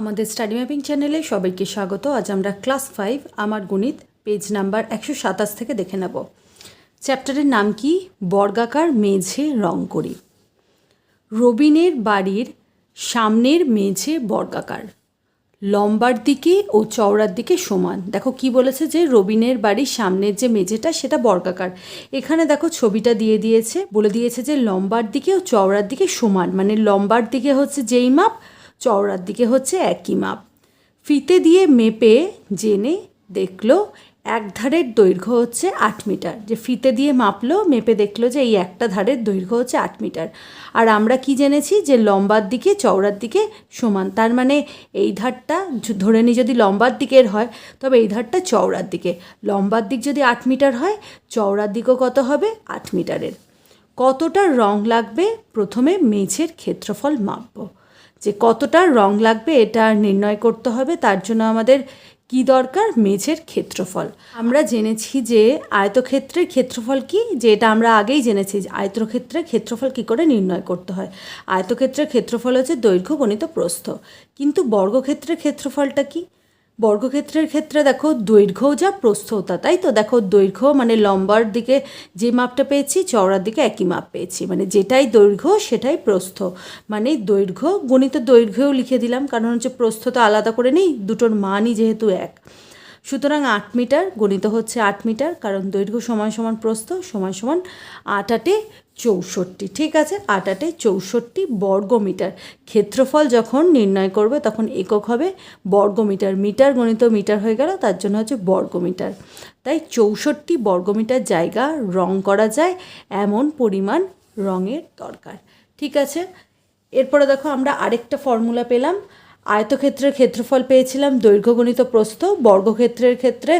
আমাদের study mapping চ্যানেলে সবাইকে স্বাগত। আজ আমরা ক্লাস ফাইভ, আমার গণিত, পেজ নাম্বার একশো সাতাশ থেকে দেখে নেব। চ্যাপ্টারের নাম কি? বর্গাকার মেঝে রং করি। রবিনের বাড়ির সামনের মেঝে বর্গাকার। লম্বার দিকে ও চওড়ার দিকে সমান। দেখো কি বলেছে যে, রবিনের বাড়ির সামনের যে মেঝেটা, সেটা বর্গাকার। এখানে দেখো ছবিটা দিয়ে দিয়েছে, বলে দিয়েছে যে, লম্বার দিকে ও চওড়ার দিকে সমান। মানে লম্বার দিকে হচ্ছে যেই মাপ চওড়ার দিকে হচ্ছে একই মাপ। ফিতে দিয়ে মেপে জেনে দেখল এক ধারের দৈর্ঘ্য হচ্ছে আট মিটার। যে ফিতে দিয়ে মাপলো, মেপে দেখল যে এই একটা ধারের দৈর্ঘ্য হচ্ছে আট মিটার। আর আমরা কি জেনেছি? যে লম্বার দিকে, চওড়ার দিকে সমান। তার মানে এই ধারটা ধরে নিই যদি লম্বার দিকের হয়, তবে এই ধারটা চওড়ার দিকে। লম্বার দিক যদি আট মিটার হয়, চওড়ার দিকও কত হবে? আট মিটারের। কতটা রং লাগবে? প্রথমে মেঝের ক্ষেত্রফল মাপবো। যে কতটা রং লাগবে এটা নির্ণয় করতে হবে, তার জন্য আমাদের কি দরকার? মেঝের ক্ষেত্রফল। আমরা জেনেছি যে আয়তক্ষেত্রের ক্ষেত্রফল কি? যে এটা আমরা আগেই জেনেছি যে আয়তক্ষেত্রের ক্ষেত্রফল কি করে নির্ণয় করতে হয়। আয়তক্ষেত্রের ক্ষেত্রফল হচ্ছে দৈর্ঘ্য গণিত প্রস্থ। কিন্তু বর্গক্ষেত্রের ক্ষেত্রফলটা কি? বর্গক্ষেত্রের ক্ষেত্রে দেখো দৈর্ঘ্য যা প্রস্থতা, তাই তো? দেখো দৈর্ঘ্য মানে লম্বার দিকে যে মাপটা পেয়েছি, চওড়ার দিকে একই মাপ পেয়েছি। মানে যেটাই দৈর্ঘ্য, সেটাই প্রস্থ। মানে দৈর্ঘ্য, গণিত দৈর্ঘ্যও লিখে দিলাম, কারণ হচ্ছে প্রস্থতা আলাদা করে নেই, দুটোর মানই যেহেতু এক। সুতরাং আট মিটার গণিত হচ্ছে আট মিটার, কারণ দৈর্ঘ্য সমান সমান প্রস্থ সমান সমান আট আটে চৌষট্টি, ঠিক আছে? আট আটে চৌষট্টি বর্গ মিটার ক্ষেত্রফল যখন নির্ণয় করবে তখন একক হবে বর্গ মিটার গণিত মিটার হয়ে গেল, তার জন্য হচ্ছে বর্গ মিটার তাই চৌষট্টি বর্গমিটার জায়গা রং করা যায়, এমন পরিমাণ রঙের দরকার। ঠিক আছে? এরপরে দেখো আমরা আরেকটা ফর্মুলা পেলাম। আয়তক্ষেত্রের ক্ষেত্রফল পেয়েছিলাম দৈর্ঘ্য গণিত প্রস্থ, বর্গক্ষেত্রের ক্ষেত্রে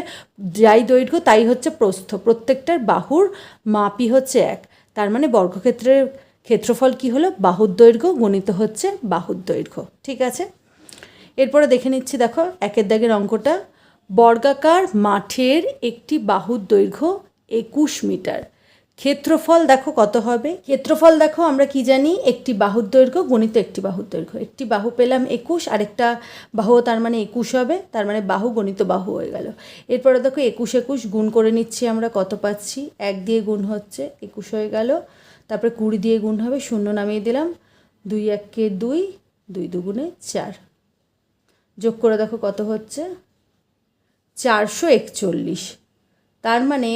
যাই দৈর্ঘ্য তাই হচ্ছে প্রস্থ। প্রত্যেকটার বাহুর মাপই হচ্ছে এক। তার মানে বর্গক্ষেত্রের ক্ষেত্রফল কি হলো? বাহুর দৈর্ঘ্য গণিত হচ্ছে বাহুর দৈর্ঘ্য। ঠিক আছে? এরপরে দেখে নিচ্ছি, দেখো, একের দাগের অঙ্কটা। বর্গাকার মাঠের একটি বাহুর দৈর্ঘ্য একুশ মিটার। ক্ষেত্রফল দেখো কত হবে? ক্ষেত্রফল দেখো, আমরা কি জানি? একটি বাহুর দৈর্ঘ্য গণিত একটি বাহুর দৈর্ঘ্য। একটি বাহু পেলাম একুশ, আরেকটা বাহু তার মানে একুশ হবে, তার মানে বাহু গণিত বাহু হয়ে গেল। এরপরে দেখো একুশ একুশ গুণ করে নিচ্ছি আমরা, কত পাচ্ছি? এক দিয়ে গুণ হচ্ছে, একুশ হয়ে গেল। তারপরে কুড়ি দিয়ে গুণ হবে, শূন্য নামিয়ে দিলাম। দুই এককে দুই দুই দুগুণে চার। যোগ করে দেখো কত হচ্ছে? চারশো একচল্লিশ। তার মানে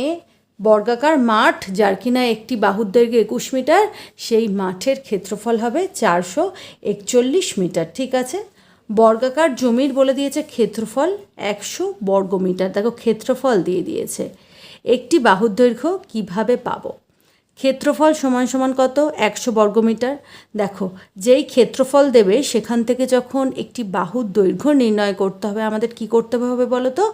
বর্গাকার মাঠ, যার কিনা একটি বাহুর দৈর্ঘ্য একুশ মিটার, সেই মাঠের ক্ষেত্রফল হবে চারশো একচল্লিশ মিটার, ঠিক আছে? বর্গাকার জমির বলে দিয়েছে ক্ষেত্রফল একশো বর্গ মিটার, দেখো ক্ষেত্রফল দিয়ে দিয়েছে। একটি বাহুর দৈর্ঘ্য কীভাবে পাবো? ক্ষেত্রফল সমান সমান কত? একশো বর্গমিটার দেখো, যেই ক্ষেত্রফল দেবে, সেখান থেকে যখন একটি বাহুর দৈর্ঘ্য নির্ণয় করতে হবে, আমাদের কি করতে হবে বলো তো?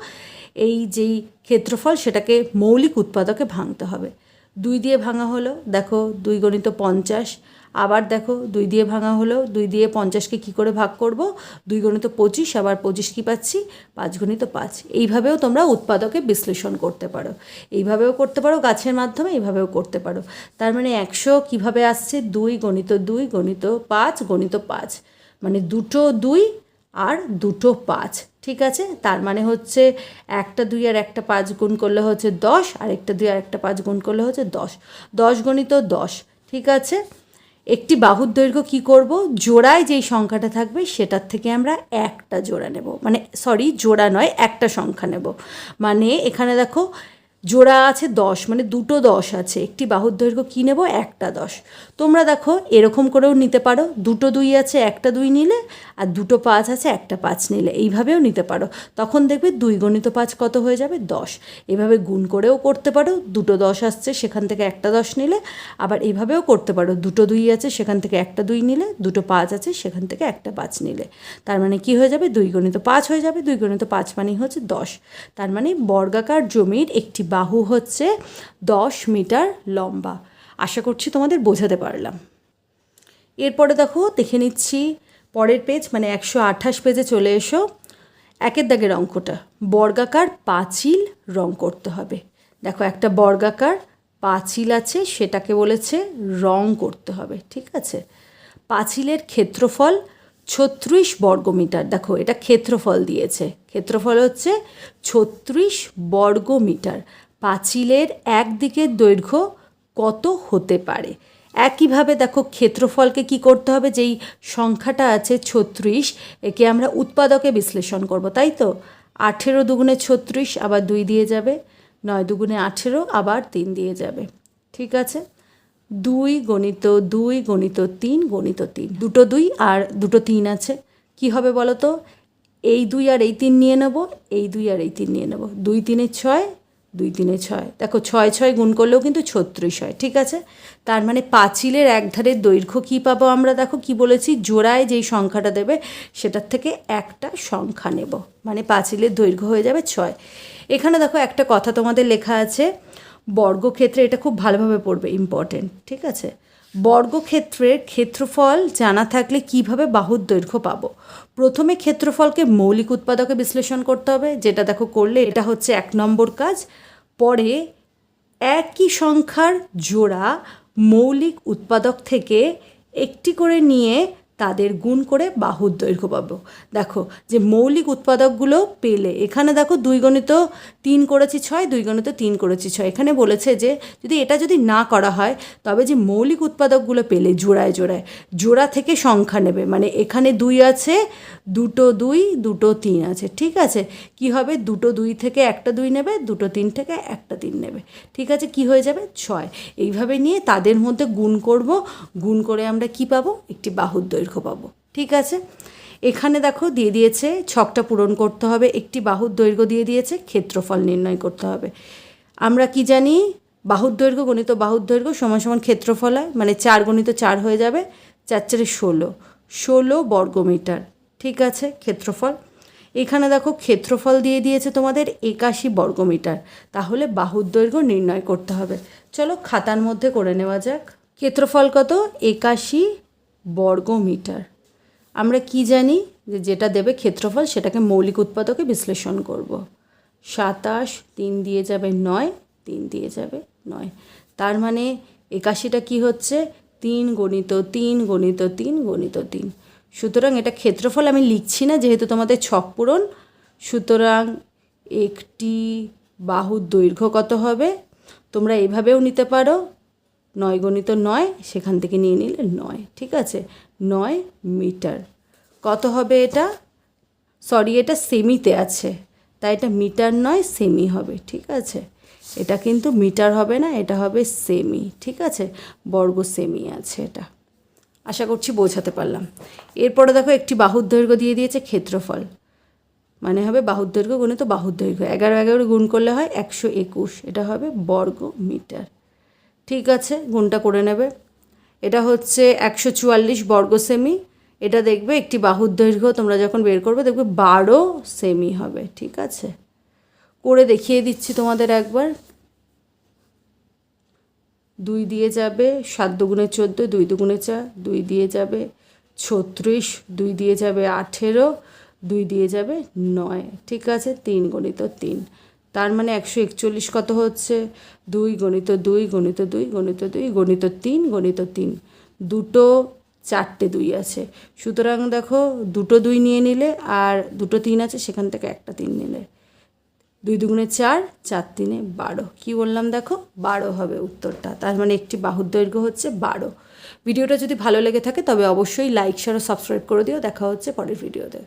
এই যেই ক্ষেত্রফল, সেটাকে মৌলিক উৎপাদকে ভাঙতে হবে। দুই দিয়ে ভাঙা হলো, দেখো দুই গণিত পঞ্চাশ। আবার দেখো দুই দিয়ে ভাঙা হলো, দুই দিয়ে পঞ্চাশকে কি করে ভাগ করব? দুই গণিত পঁচিশ, আবার পঁচিশ কী পাচ্ছি? পাঁচ গণিত পাঁচ। এইভাবেও তোমরা উৎপাদকে বিশ্লেষণ করতে পারো। এইভাবেও করতে পারো গাছের মাধ্যমে, এইভাবেও করতে পারো। তার মানে একশো কীভাবে আসছে? দুই গণিত দুই, গণিত পাঁচ গণিত পাঁচ। মানে দুটো দুই আর দুটো পাঁচ, ঠিক আছে? তার মানে হচ্ছে একটা দুই আর একটা পাঁচ গুণ করলে হচ্ছে দশ আর একটা দুই আর একটা পাঁচ গুণ করলে হচ্ছে দশ। দশ গণিত দশ, ঠিক আছে? একটি বাহুর দৈর্ঘ্য কী করব? জোড়ায় যেই সংখ্যাটা থাকবে সেটার থেকে আমরা একটা জোড়া নেব। মানে সরি জোড়া নয়, একটা সংখ্যা নেব। মানে এখানে দেখো জোড়া আছে দশ মানে দুটো দশ আছে। একটি বাহুর দৈর্ঘ্য কী নেব? একটা দশ। তোমরা দেখো, এরকম করেও নিতে পারো। দুটো দুই আছে, একটা দুই নিলে, আর দুটো পাঁচ আছে, একটা পাঁচ নিলে। এইভাবেও নিতে পারো। তখন দেখবে দুই গণিত পাঁচ কত হয়ে যাবে? দশ। এভাবে গুণ করেও করতে পারো। দুটো দশ আসছে, সেখান থেকে একটা দশ নিলে, আবার এভাবেও করতে পারো। দুটো দুই আছে, সেখান থেকে একটা দুই নিলে, দুটো পাঁচ আছে, সেখান থেকে একটা পাঁচ নিলে। তার মানে কি হয়ে যাবে? দুই গণিত পাঁচ হয়ে যাবে। দুই গণিত পাঁচ মানেই হচ্ছে দশ। তার মানে বর্গাকার জমির একটি বাহু হচ্ছে দশ মিটার লম্বা। আশা করছি তোমাদের বোঝাতে পারলাম। এরপরে দেখো, দেখে নিচ্ছি পরের পেজ মানে একশো আঠাশ পেজে চলে এসো। একের দাগের অঙ্কটা, বর্গাকার পাঁচিল রং করতে হবে। দেখো, একটা বর্গাকার পাঁচিল আছে, সেটাকে বলেছে রং করতে হবে, ঠিক আছে? পাঁচিলের ক্ষেত্রফল ছত্রিশ বর্গমিটার। দেখো, এটা ক্ষেত্রফল দিয়েছে। ক্ষেত্রফল হচ্ছে ছত্রিশ বর্গমিটার। পাঁচিলের একদিকের দৈর্ঘ্য কত হতে পারে? একইভাবে দেখো, ক্ষেত্রফলকে কি করতে হবে? যেই সংখ্যাটা আছে ছত্রিশ, একে আমরা উৎপাদকে বিশ্লেষণ করব, তাই তো? আঠেরো দুগুণে ছত্রিশ আবার দুই দিয়ে যাবে, নয় দুগুণে আঠেরো আবার তিন দিয়ে যাবে। ঠিক আছে? দুই গণিত দুই, গণিত তিন গণিত তিন। দুটো দুই আর দুটো তিন আছে। কি হবে বলো তো এই দুই আর এই তিন নিয়ে নেব, এই দুই আর এই তিন নিয়ে নেব। দুই তিনে ছয়, দুই তিনে ছয়। দেখো ছয় ছয় গুণ করলেও কিন্তু ছত্রিশ হয়, ঠিক আছে? তার মানে পাঁচিলের একধারের দৈর্ঘ্য কী পাবো আমরা? দেখো কি বলেছি, জোড়ায় যেই সংখ্যাটা দেবে, সেটার থেকে একটা সংখ্যা নেব। মানে পাঁচিলের দৈর্ঘ্য হয়ে যাবে ছয়। এখানে দেখো একটা কথা তোমাদের লেখা আছে বর্গক্ষেত্রে এটা খুব ভালোভাবে পড়বে ইম্পর্টেন্ট ঠিক আছে? বর্গক্ষেত্রের ক্ষেত্রফল জানা থাকলে কীভাবে বাহুর দৈর্ঘ্য পাবো? প্রথমে ক্ষেত্রফলকে মৌলিক উৎপাদকে বিশ্লেষণ করতে হবে, যেটা দেখো করলে এটা হচ্ছে এক নম্বর কাজ। পরে একই সংখ্যার জোড়া মৌলিক উৎপাদক থেকে একটি করে নিয়ে তাদের গুণ করে বাহুর দৈর্ঘ্য পাবো। দেখো যে মৌলিক উৎপাদকগুলো পেলে, এখানে দেখো দুই গণিত তিন করেছি ছয়, দুই গণিত তিন করেছি ছয়। এখানে বলেছে যে যদি এটা যদি না করা হয়, তবে যে মৌলিক উৎপাদকগুলো পেলে জোড়ায় জোড়ায়, জোড়া থেকে সংখ্যা নেবে। মানে এখানে দুই আছে, দুটো দুই, দুটো তিন আছে। ঠিক আছে? কি হবে? দুটো দুই থেকে একটা দুই নেবে, দুটো তিন থেকে একটা তিন নেবে। ঠিক আছে? কি হয়ে যাবে? ছয়। এইভাবে নিয়ে তাদের মধ্যে গুণ করব। গুণ করে আমরা কি পাবো? একটি বাহুর দৈর্ঘ্য পাবো। ঠিক আছে? এখানে দেখো দিয়ে দিয়েছে, ছকটা পূরণ করতে হবে, একটি বাহুর দৈর্ঘ্য দিয়ে দিয়েছে, ক্ষেত্রফল নির্ণয় করতে হবে। আমরা কি জানি? বাহুর দৈর্ঘ্য গণিত বাহুর দৈর্ঘ্য সমান সমান ক্ষেত্রফল হয় মানে চার গণিত চার হয়ে যাবে, চার চারে ষোলো। ষোলো বর্গমিটার, ঠিক আছে? ক্ষেত্রফল। এখানে দেখো ক্ষেত্রফল দিয়ে দিয়েছে তোমাদের একাশি বর্গমিটার, তাহলে বাহুর দৈর্ঘ্য নির্ণয় করতে হবে। চলো খাতার মধ্যে করে নেওয়া যাক। ক্ষেত্রফল কত? একাশি বর্গমিটার। আমরা কি জানি যে যেটা দেবে ক্ষেত্রফল সেটাকে মৌলিক উৎপাদকে বিশ্লেষণ করব। সাতাশ তিন দিয়ে যাবে নয়, তিন দিয়ে যাবে নয়। তার মানে একাশিটা কি হচ্ছে? তিন গণিত তিন গণিত তিন গণিত তিন। সুতরাং এটা ক্ষেত্রফল আমি লিখছি না যেহেতু তোমাদের ছক পূরণ। সুতরাং একটি বাহুর দৈর্ঘ্য কত হবে? তোমরা এভাবেও নিতে পারো। নয় গণিত নয়, সেখান থেকে নিয়ে নিলে নয়, ঠিক আছে? নয় মিটার। কত হবে এটা? সরি এটা সেমিতে আছে। তাই এটা মিটার নয় সেমি হবে, ঠিক আছে? এটা কিন্তু মিটার হবে না, এটা হবে সেমি ঠিক আছে? বর্গ সেমি আছে এটা। আশা করছি বোঝাতে পারলাম। এরপরে দেখো, একটি বাহুর দৈর্ঘ্য দিয়ে দিয়েছে ক্ষেত্রফল। মানে হবে বাহুর দৈর্ঘ্য গুণিত বাহুর দৈর্ঘ্য। এগারো এগারো গুণ করলে হয় একশো একুশ, এটা হবে বর্গ মিটার। ঠিক আছে, গুণটা করে নেবে। এটা হচ্ছে একশো চুয়াল্লিশ বর্গ সেমি। এটা দেখবে একটি বাহুর দৈর্ঘ্য, তোমরা যখন বের করবে দেখবে বারো সেমি হবে, ঠিক আছে? করে দেখিয়ে দিচ্ছি তোমাদের একবার। দুই দিয়ে যাবে, সাত দুগুণে চোদ্দ, দুই দুগুণে চার, দুই দিয়ে যাবে ছত্রিশ, দুই দিয়ে যাবে আঠেরো, দুই দিয়ে যাবে নয়, ঠিক আছে? তিন গণিত তিন। তার মানে একশো একচল্লিশ কত হচ্ছে? দুই গণিত দুই গণিত দুই গণিত দুই, গণিত তিন গণিত তিন। দুটো চারটে দুই আছে। সুতরাং দেখো, দুটো দুই নিয়ে নিলে আর দুটো তিন আছে, সেখান থেকে একটা তিন নিলে। দুই দুগুণে চার চার তিনে বারো। কী বললাম দেখো? বারো হবে উত্তরটা। তার মানে একটি বাহুর দৈর্ঘ্য হচ্ছে বারো। ভিডিওটা যদি ভালো লেগে থাকে, তবে অবশ্যই লাইক শেয়ার ও সাবস্ক্রাইব করে দিও। দেখা হচ্ছে পরের ভিডিওতে।